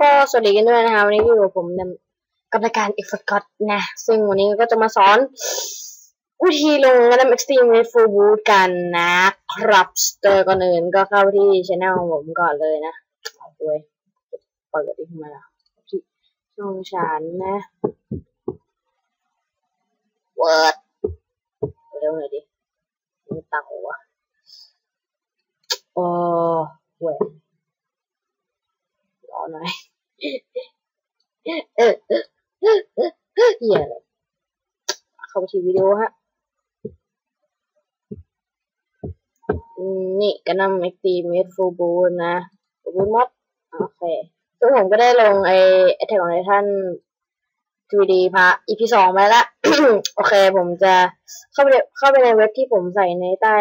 ก็สวัสดีกันด้วยนะคะวันนี้อยู่กับผมนำกับรายการ e x p o t นะ ซึ่งวันนี้ก็จะมาสอนวิธีลงระดับ Extreme with Full Boot กันนะครับเจอก่อนอื่นก็เข้าที่ช anel ของผมก่อนเลยนะเอาด้วยเปิดอีกมาแล้วที่ช่องฉันนะเวิร์ดเร็วหน่อยดิมีเต่าวะโอ้เว้ยรอ หน่อยเออเออเออเออเออเหี้ยเลยเข้าไปทีวิดีโอฮะ นี่ก็นำ Active Made Full Boot นะ Full Boot Mod โอเคซึ่งผมก็ได้ลงไอ้ Attack on Titan 2D พา EP สองไปแล้วโอเค ผมจะเข้าไปเข้าไปในเว็บที่ผมใส่ในใต้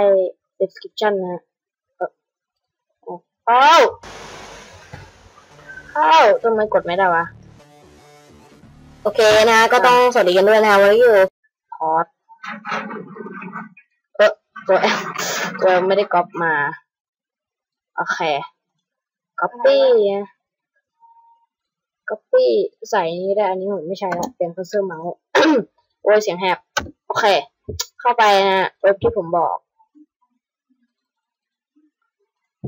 description นะฮะเออเอา เข้าทำไมกดไม่ได้วะ โอเคนะ ก็ต้องสวัสดีกันด้วยนะวันนี้อยู่พอดเออตัวตัวไม่ได้ก๊อปมา โอเคก๊อปปี้ก๊อปปี้ใส่นี้ได้ อันนี้ผมไม่ใช่ละเปลี่ยนคัสเซอร์เมาส์โอ้ยเสียงแหบ โอเค เข้าไปนะเว็บที่ผมบอก อื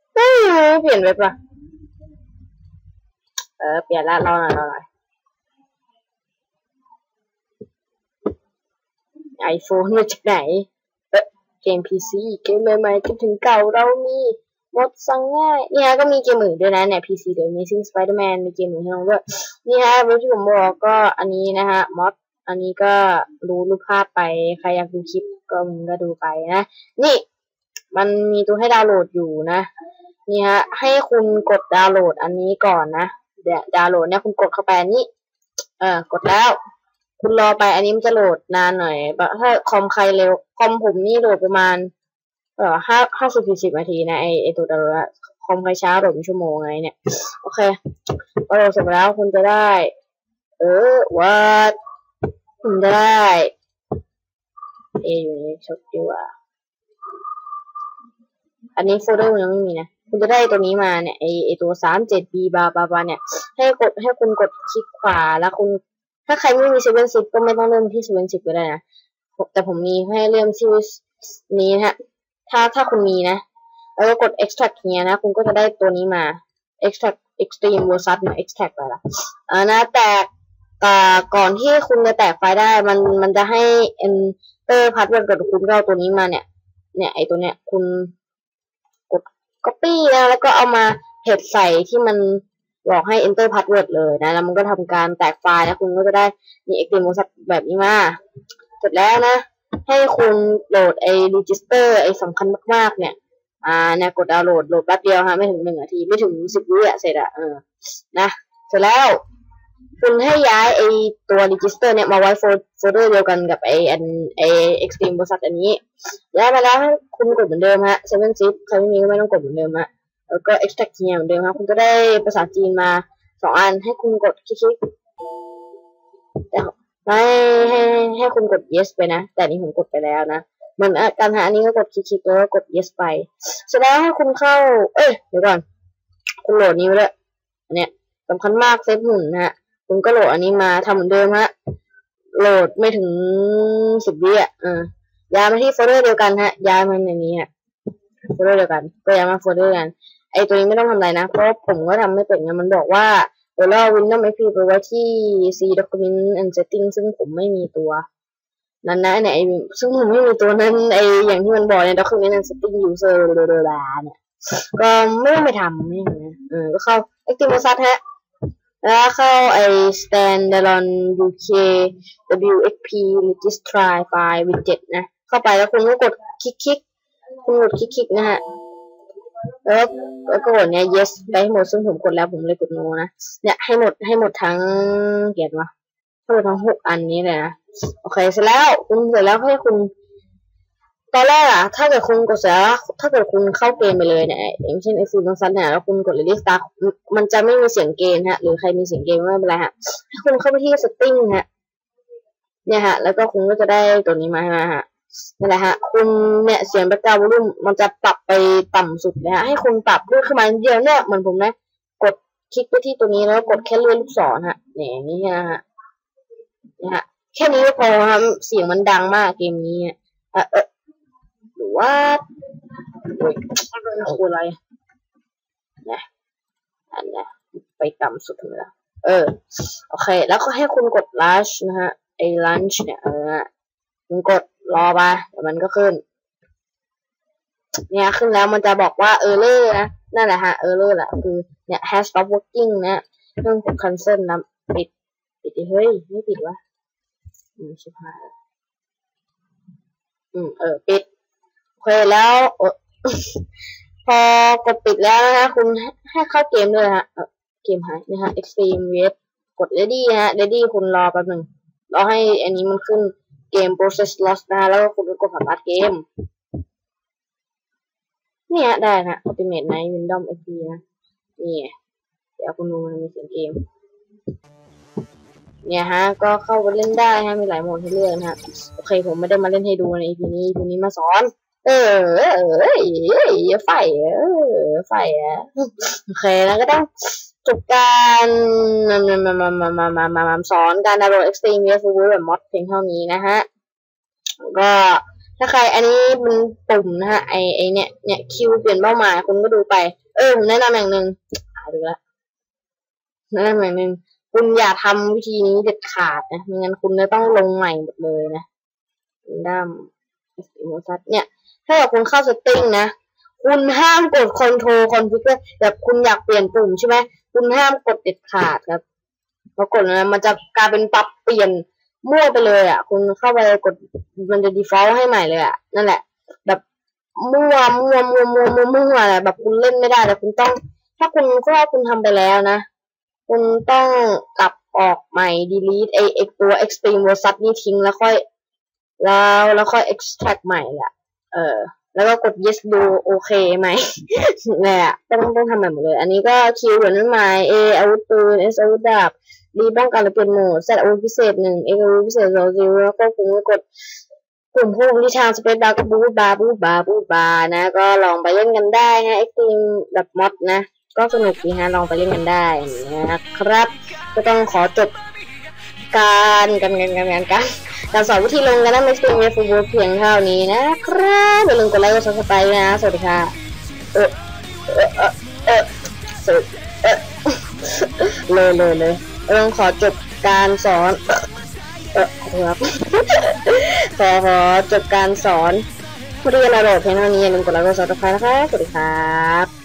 ม เปลี่ยนเว็บละเออ เปลี่ยนละรอหน่อยรอหน่อยไอโฟนมาจากไหน เออเกมพีซีเกมใหม่ๆคิดถึงเก่าเรามีมดสั่งง่ายนี่ฮะก็มีเกมอื่นด้วยนะเนี่ยพีซีเดี๋ยวมีซิงสไปเดอร์แมนมีเกมอื่นให้ลองด้วยนี่ฮะเว็บที่ผมบอกก็อันนี้นะฮะมดอันนี้ก็รู้รูปภาพไป ใครอยากดูคลิปก็มึงก็ดูไปนะ นี่ มันมีตัวให้ดาวน์โหลดอยู่นะ นี่ฮะ ให้คุณกดดาวน์โหลดอันนี้ก่อนนะเดี๋ยวดาวน์โหลดเนี่ยคุณกดเข้าไปอันนี้ เออกดแล้ว คุณรอไปอันนี้มันจะโหลดนานหน่อยถ้าคอมใครเร็วคอมผมนี่โหลดประมาณ เออห้าห้าสิบสี่สิบนาทีนะไอไอตัวดาวน์โหลดคอมใครช้าโหลดชั่วโมงไงเนี่ย โอเคพอโหลดเสร็จแล้วคุณจะได้ เออวัดคุณจะได้เออยู่ในชุดดีกว่า อันนี้โฟลเดอร์มันยังไม่มีนะ คุณจะได้ตัวนี้มาเนี่ยไอไอตัวสามเจ็ด b บาบาบาเนี่ย ให้กดให้คุณกดคลิกขวาแล้วคุณ ถ้าใครไม่มีเซเว่นสิบก็ไม่ต้องเริ่มที่เซเว่นสิบก็ได้นะ แต่ผมมีให้เริ่มที่นี้นะฮะ ถ้าถ้าคุณมีนะ แล้วก็กด extract เนี้ยนะ คุณก็จะได้ตัวนี้มา extract extreme versus มา extract ไปละอ่านะแต่ก่อนที่คุณจะแตกไฟล์ได้ มันมันจะให้ enter password กับคุณก็เอาตัวนี้มาเนี่ย เนี่ยไอตัวเนี้ยคุณ copy นะแล้วก็เอามาเพจใส่ที่มันบอกให้ enter password เลยนะ แล้วมันก็ทำการแตกไฟล์นะ คุณก็จะได้มี extreme versus แบบนี้มาเสร็จแล้วนะ ให้คุณโหลดไอ้ register ไอ้สำคัญมากๆ เนี่ย อ่าเนี่ยกดดาวน์โหลด โหลดแป๊บเดียวฮะ ไม่ถึงหนึ่งนาที ไม่ถึงสิบวิอะเสร็จอะเออ นะ เสร็จแล้ว คุณให้ย้ายไอตัว register เนี่ยมาไว้โฟลเดอร์เดียวกันกับไออันไอ extreme บริษัทอันนี้ย้ายมาแล้วคุณกดเหมือนเดิมฮะ seven zip ใครไม่มีก็ไม่ต้องกดเหมือนเดิมฮะ แล้วก็ extract เนี่ยเหมือนเดิมฮะคุณจะได้ภาษาจีนมาสองอันให้คุณกดคลิกแต่ไม่ให้ให้คุณกด yes ไปนะ แต่นี่ผมกดไปแล้วนะเหมือนการหาอันนี้ก็กดคลิกๆแล้วก็กด yes ไปเสร็จแล้วให้คุณเข้า เอ้ยเดี๋ยวก่อน คุณโหลดนี้ไว้เลยอันเนี้ยสำคัญมากเซฟหุ่นนะฮะ คุณก็โหลดอันนี้มาทำเหมือนเดิมฮะ โหลดไม่ถึงสิบวิอะย้ายมาที่โฟลเดอร์เดียวกันฮะ ย้ายมาในนี้ฮะโฟลเดอร์เดียวกันก็ย้ายมาโฟลเดอร์กัน ไอตัวนี้ไม่ต้องทำอะไรนะ เพราะผมก็ทำไม่เป็นไงมันบอกว่าเดี๋ยวเรา Windows XP ไปไว้ที่ C Document and Setting ซึ่งผมไม่มีตัว นั้นนะเนี่ยไอซึ่งผมไม่มีตัวนั้นไออย่างที่มันบอกใน Document and Setting User เดลาเนี่ยก็ไม่ต้องไปทำไม่นะเออก็เข้า Active Mozart ฮะ แล้วเข้าไอ standalone uk wxp registry file widget นะ เข้าไปแล้วคุณก็กดคลิกคลิกคุณกดคลิกคลิกนะฮะ แล้วแล้วก็กดเนี่ย yes ไปให้หมดซึ่งผมกดแล้วผมเลยกด no นะ เนี่ยให้หมดให้หมดทั้งเกียรติวะให้หมดทั้งหกอันนี้เลยนะ โอเค เสร็จแล้วคุณเสร็จแล้วให้คุณ ตอนแรกอะถ้าเกิดคุณกดเสร็จแล้วถ้าเกิดคุณเข้าเกมไปเลยเนี่ยอย่างเช่น x ซีบังซันเนี่ยแล้วคุณกด release start มันจะไม่มีเสียงเกมฮะ หรือใครมีเสียงเกมไม่เป็นไรฮะให้คุณเข้าไปที่ setting ฮะ เนี่ยฮะ แล้วก็คุณก็จะได้ตัวนี้มาฮะนั่นแหละฮะ คุณเนี่ยเสียงแบ็กกราวด์วอลุ่มมันจะปรับไปต่ำสุดนะฮะ ให้คุณปรับเลื่อนขึ้นมาเดียวเนี่ยเหมือนผมนะ กดคลิกไปที่ตัวนี้แล้วกดแค่เลื่อนลูกศรฮะเนี่ยอย่างนี้นะฮะนะฮะแค่นี้ก็พอครับเสียงมันดังมากเกมนี้เออเออ หรือว่าโอ้ยคืออะไรนะอันนี้ไปต่ำสุดเลยละเออ โอเค แล้วก็ให้คุณกด lunch นะฮะ ไอ้ lunch เนี่ยเออคุณกดรอไปเดี๋ยวมันก็ขึ้น เนี่ยขึ้นแล้วมันจะบอกว่า error นะ นั่นแหละฮะ error แหละคือ เนี่ย has stop working นะเรื่องของ cancel นะปิด ปิดดิเฮ้ย ไม่ปิดวะอืมชิบหายแล้วอืม เออ ปิด เคแล้วอพอกดปิดแล้วนะฮะคุณให้เข้าเกมด้วยฮะเกมหายนะฮะ extreme web กด ready ฮะ ready คุณรอแป๊บหนึ่งรอให้อันนี้มันขึ้นเกม process lost นะฮะแล้วก็คุณก็กดสตาร์ทเกม เนี่ยได้นะ ultimate night windows xp นะนี่เดี๋ยวคุณดูมันมีเสียงเกม เนี่ยฮะ ก็เข้าไปเล่นได้ฮะ มีหลายโหมดให้เลือกนะฮะ โอเค ผมไม่ได้มาเล่นให้ดูใน EP นี้ EP นี้มาสอน เออเออเอ้ยไฟเออไฟอะโอเคแล้วก็ต้องจบการมามามามามามามามาสอนการดาวน์โหลด Extreme VS Full แบบมอดเพียงเท่านี้นะฮะก็ถ้าใครอันนี้มันปุ่มนะฮะไอไอเนี่ยเนี่ยคิวเปลี่ยนเป้าหมายคุณก็ดูไป เออผมแนะนำอย่างหนึ่งหายไปละแนะนำอย่างหนึ่งคุณอย่าทำวิธีนี้เด็ดขาดนะไม่งั้นคุณจะต้องลงใหม่หมดเลยนะด้า มโมซัสเนี่ย ถ้าเกิดคุณเข้าเซตติ้งนะ คุณห้ามกดคอนโทรลคอนฟิกเกอร์แบบคุณอยากเปลี่ยนปุ่มใช่ไหมคุณห้ามกดเด็ดขาดครับพอกดนะมันจะกลายเป็นปรับเปลี่ยนมั่วไปเลยอะ คุณเข้าไปกดมันจะ default ให้ใหม่เลยอะ นั่นแหละ แบบมั่วมั่วมั่วมั่วมั่วมั่วอะไรแบบคุณเล่นไม่ได้แต่คุณต้อง ถ้าคุณก็คุณทำไปแล้วนะ คุณต้องกลับออกใหม่ delete ไอไอตัว extreme versus นี่ทิ้งแล้วค่อย แล้วแล้วค่อย extract ใหม่แหละเออ แล้วก็กด yes ดูโอเคไหมเนี่ยต้องต้องทำแบบหมดเลย อันนี้ก็คิวเหมือนหมาย A อาวุธปืน S อาวุธดาบ D ป้องกันและเปลี่ยนโหมด Z อาวุธพิเศษหนึ่ง X อาวุธพิเศษสองซิลแล้วก็คุณก็กดปุ่มพุ่งที่ทางสเปซบาร์ก็บูบาบูบาบูบานะ ก็ลองไปเล่นกันได้นะ Extreme แบบมอดนะ ก็สนุกดีฮะลองไปเล่นกันได้นะครับ ก็ต้องขอจบการกันกันกันกัน การสอนวิธีลงกันนะไม่ใช่เวฟูบูเพียงเท่านี้นะครับอย่าลืมกดไลค์กดซับสไครต์นะ สวัสดีค่ะ เออเออเออเออสวัสดีเออเลยเลยเลยต้องขอจบการสอน เออครับขอขอจบการสอนเรียนระบบเพียงเท่านี้อย่าลืมกดไลค์กดซับสไครต์นะคะสวัสดีครับ